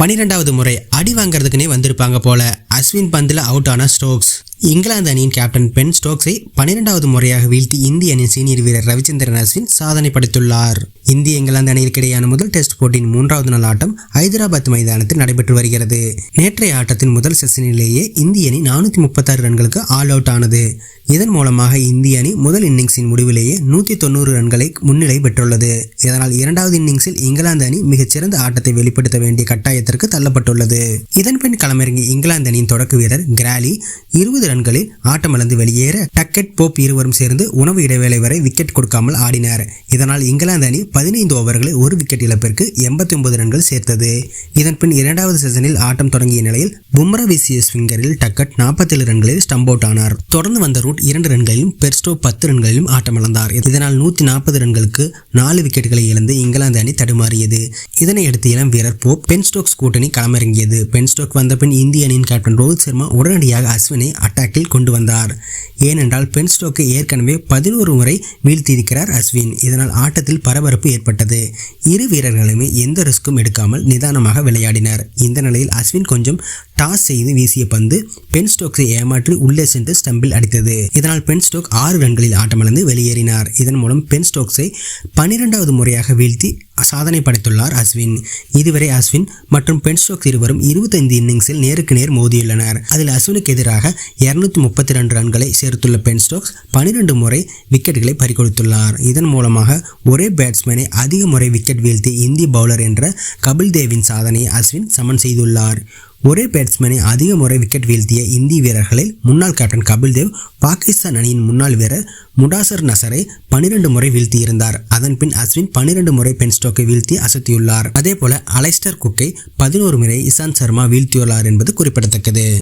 பன்னிரெண்டாவது முறை அடி வாங்குறதுக்குனே வந்திருப்பாங்க போல. அஸ்வின் பந்தில் அவுட் ஆன ஸ்டோக்ஸ். இங்கிலாந்து அணியின் கேப்டன் பென் ஸ்டோக்ஸை பன்னிரெண்டாவது முறையாக வீழ்த்தி இந்திய அணியின் சீனியர் வீரர் ரவிச்சந்திரன் அஸ்வின் சாதனை படைத்துள்ளார். இந்திய இங்கிலாந்து அணிகளுக்கு முதல் டெஸ்ட் போட்டியின் மூன்றாவது நாள் ஆட்டம் ஹைதராபாத் மைதானத்தில் நடைபெற்று வருகிறது. நேற்றைய ஆட்டத்தின் முதல் செஷனிலேயே இந்திய அணி நானூற்றி முப்பத்தாறு ரன்களுக்கு ஆல் அவுட் ஆனது. இதன் மூலமாக இந்திய அணி முதல் இன்னிங்ஸின் முடிவிலேயே நூற்றி தொண்ணூறு ரன்களை முன்னிலை பெற்றுள்ளது. இதனால் இரண்டாவது இன்னிங்ஸில் இங்கிலாந்து அணி மிகச்சிறந்த ஆட்டத்தை வெளிப்படுத்த வேண்டிய கட்டாயத்திற்கு தள்ளப்பட்டுள்ளது. இதன்பின் களமிறங்கிய இங்கிலாந்து அணியின் தொடக்க வீரர் கிராலி இருபது ரன்களில் ஆட்டமிழந்து வெளியேற டக்கெட் போப் இருவரும் சேர்ந்து உணவு இடைவேளை வரை விக்கெட் கொடுக்காமல் ஆடினர். இதனால் இங்கிலாந்து அணி பதினைந்து ஓவர்களில் ஒரு விக்கெட் இழப்பிற்கு எண்பத்தி ஒன்பது ரன்கள் சேர்த்தது. இதன்பின் இரண்டாவது செஷனில் ஆட்டம் தொடங்கிய நிலையில் பும்ரா வீசிய ஸ்விங்கரில் டக்கட் நாற்பத்தேழு ரன்களில் ஸ்டம்ப் அவுட் ஆனார். தொடர்ந்து வந்த ரூட் இரண்டு ரன்களிலும் பெர்ஸ்டோ பத்து ரன்களிலும் ஆட்டமிழந்தார். இதனால் நூற்றி நாற்பது ரன்களுக்கு நாலு விக்கெட்டுகளை இழந்து இங்கிலாந்து அணி தடுமாறியது. இதனையடுத்து இளம் வீரர் போப் பென்ஸ்டோக்ஸ் கூட்டணி களமிறங்கியது. பென்ஸ்டோக் வந்த பின் இந்திய அணியின் கேப்டன் ரோஹித் சர்மா உடனடியாக அஸ்வினை அட்டாக்கில் கொண்டு வந்தார். ஏனென்றால் பென்ஸ்டோக்கை ஏற்கனவே பதினோரு முறை வீழ்த்தியிருக்கிறார் அஸ்வின். இதனால் ஆட்டத்தில் பரபரப்பு ஏற்பட்டது. இரு வீரர்களுமே எந்த ரிஸ்க்கும் எடுக்காமல் நிதானமாக விளையாடினர். இந்த நிலையில் அஸ்வின் கொஞ்சம் டாஸ் செய்து வீசிய பந்து பென் ஸ்டோக்ஸை ஏமாற்றி உள்ளே சென்று ஸ்டம்பில் அடித்தது. இதனால் பென் ஸ்டோக் ஆறு ரன்களில் ஆட்டமிழந்து வெளியேறினார். இதன் மூலம் பென் ஸ்டோக்ஸை பனிரெண்டாவது முறையாக வீழ்த்தி சாதனை படைத்துள்ளார் அஸ்வின். இதுவரை அஸ்வின் மற்றும் பென் ஸ்டோக்ஸ் இருவரும் இருபத்தைந்து இன்னிங்ஸில் நேருக்கு நேர் மோதியுள்ளனர். அதில் அஸ்வினுக்கு எதிராக இருநூத்தி முப்பத்தி ரெண்டு ரன்களை சேர்த்துள்ள பென் ஸ்டோக்ஸ் பனிரெண்டு முறை விக்கெட்டுகளை பறிகொடுத்துள்ளார். இதன் மூலமாக ஒரே பேட்ஸ்மேனை அதிக முறை விக்கெட் வீழ்த்தி இந்திய பவுலர் என்ற கபில் தேவின் சாதனையை அஸ்வின் சமன் செய்துள்ளார். ஒரே பேட்ஸ்மேனை அதிக முறை விக்கெட் வீழ்த்திய இந்திய வீரர்களில் முன்னாள் கேப்டன் கபில் தேவ் பாகிஸ்தான் அணியின் முன்னாள் வீரர் முடாசர் நசரை பனிரெண்டு முறை வீழ்த்தியிருந்தார். அதன் பின் அஸ்வின் பனிரெண்டு முறை பென் ஸ்டோக்கை வீழ்த்தி அசத்தியுள்ளார். அதேபோல அலைஸ்டர் குக்கை பதினோரு முறை இசாந்த் சர்மா வீழ்த்தியுள்ளார் என்பது குறிப்பிடத்தக்கது.